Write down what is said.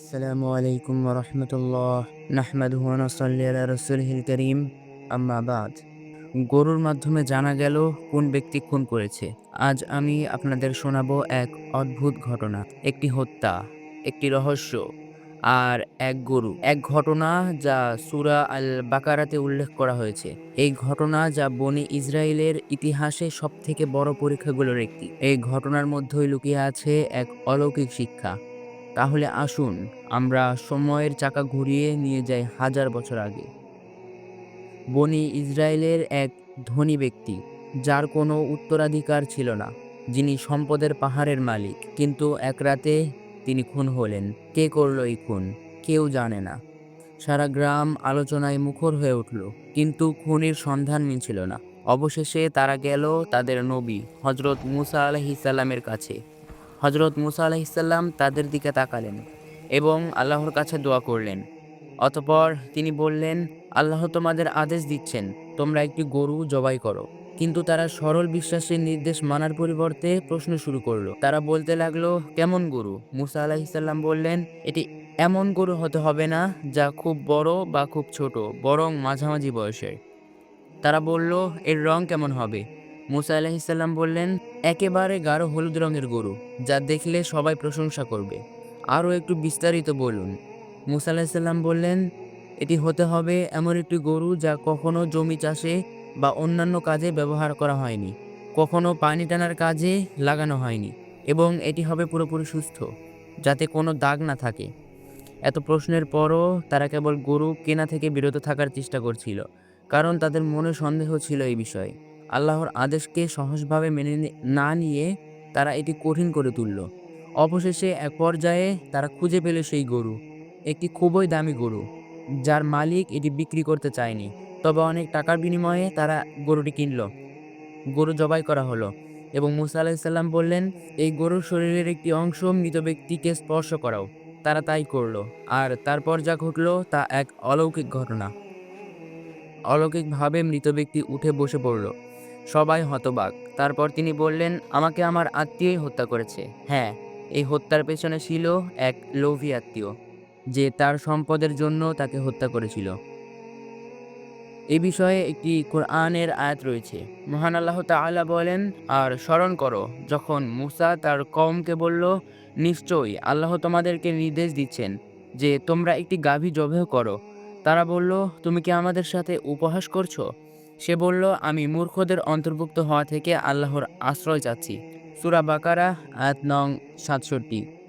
আসসালামু আলাইকুম রহমতুল্লাহ। নাহমাদুহু ওয়া নুসাল্লি আলা রাসূলিহিল কারীম। আম্মা বাদ। গরুর মাধ্যমে জানা গেল কোন ব্যক্তি খুন করেছে। আজ আমি আপনাদের শোনাবো এক অদ্ভুত ঘটনা, একটি হত্যা, একটি রহস্য আর এক গরু। এক ঘটনা যা সুরা আল বাকারাতে উল্লেখ করা হয়েছে। এই ঘটনা যা বনি ইসরায়েলের ইতিহাসে সবথেকে বড় পরীক্ষাগুলোর একটি। এই ঘটনার মধ্যেই লুকিয়ে আছে এক অলৌকিক শিক্ষা। তাহলে আসুন, আমরা সময়ের চাকা ঘুরিয়ে নিয়ে যাই হাজার বছর আগে। বনি ইসরায়েলের এক ধনী ব্যক্তি, যার কোনো উত্তরাধিকার ছিল না, যিনি সম্পদের পাহাড়ের মালিক, কিন্তু এক রাতে তিনি খুন হলেন। কে করল এই খুন? কেউ জানে না। সারা গ্রাম আলোচনায় মুখর হয়ে উঠল, কিন্তু খুনির সন্ধান মিলছিল না। অবশেষে তারা গেল তাদের নবী হজরত মুসা আলহিসাল্লামের কাছে। হজরত মুসা আলাহিসাল্লাম তাদের দিকে তাকালেন এবং আল্লাহর কাছে দোয়া করলেন। অতপর তিনি বললেন, আল্লাহ তোমাদের আদেশ দিচ্ছেন, তোমরা একটি গরু জবাই করো। কিন্তু তারা সরল বিশ্বাসের নির্দেশ মানার পরিবর্তে প্রশ্ন শুরু করল। তারা বলতে লাগল, কেমন গরু? মুসা আলাহিসাল্লাম বললেন, এটি এমন গরু হতে হবে না, যা খুব বড় বা খুব ছোট, বরং মাঝামাঝি বয়সের। তারা বলল, এর রং কেমন হবে? মুসা আলাহিসাল্লাম বললেন, একেবারে গাঢ় হলুদ রঙের গরু, যা দেখলে সবাই প্রশংসা করবে। আরও একটু বিস্তারিত বলুন। মুসা আলাহিসাল্লাম বললেন, এটি হতে হবে এমন একটি গরু যা কখনো জমি চাষে বা অন্যান্য কাজে ব্যবহার করা হয়নি, কখনো পানি টানার কাজে লাগানো হয়নি, এবং এটি হবে পুরোপুরি সুস্থ, যাতে কোনো দাগ না থাকে। এত প্রশ্নের পরও তারা কেবল গরু কেনা থেকে বিরত থাকার চেষ্টা করছিল, কারণ তাদের মনে সন্দেহ ছিল এই বিষয়ে। আল্লাহর আদেশকে সহজভাবে মেনে না নিয়ে তারা এটি কঠিন করে তুলল। অবশেষে এক পর্যায়ে তারা খুঁজে পেল সেই গরু, একটি খুবই দামি গরু, যার মালিক এটি বিক্রি করতে চায়নি। তবে অনেক টাকার বিনিময়ে তারা গরুটি কিনল। গরু জবাই করা হলো এবং মুসা আলাহিসাল্লাম বললেন, এই গরুর শরীরের একটি অংশ মৃত ব্যক্তিকে স্পর্শ করাও। তারা তাই করল। আর তারপর যা ঘটলো তা এক অলৌকিক ঘটনা। অলৌকিকভাবে মৃত ব্যক্তি উঠে বসে পড়ল। সবাই হতবাক। তারপর তিনি বললেন, আমাকে আমার আত্মীয়ই হত্যা করেছে। হ্যাঁ এই হত্যার পেছনে ছিল এক লোভী আত্মীয়, যে তার সম্পদের জন্য তাকে হত্যা করেছিল। এ বিষয়ে একটি কোরআনের আয়াত রয়েছে। মহান আল্লাহ তাআলা বলেন, আর স্মরণ করো, যখন মুসা তার কওমকে বলল, নিশ্চয়ই আল্লাহ তোমাদেরকে নির্দেশ দিচ্ছেন যে তোমরা একটি গাভী জবেহ করো তারা বলল, তুমি কি আমাদের সাথে উপহাস করছ? সে বলল, আমি মূর্খদের অন্তর্ভুক্ত হওয়া থেকে আল্লাহর আশ্রয় চাচ্ছি। সুরা বাকারা, আয়াত নং সাতষট্টি।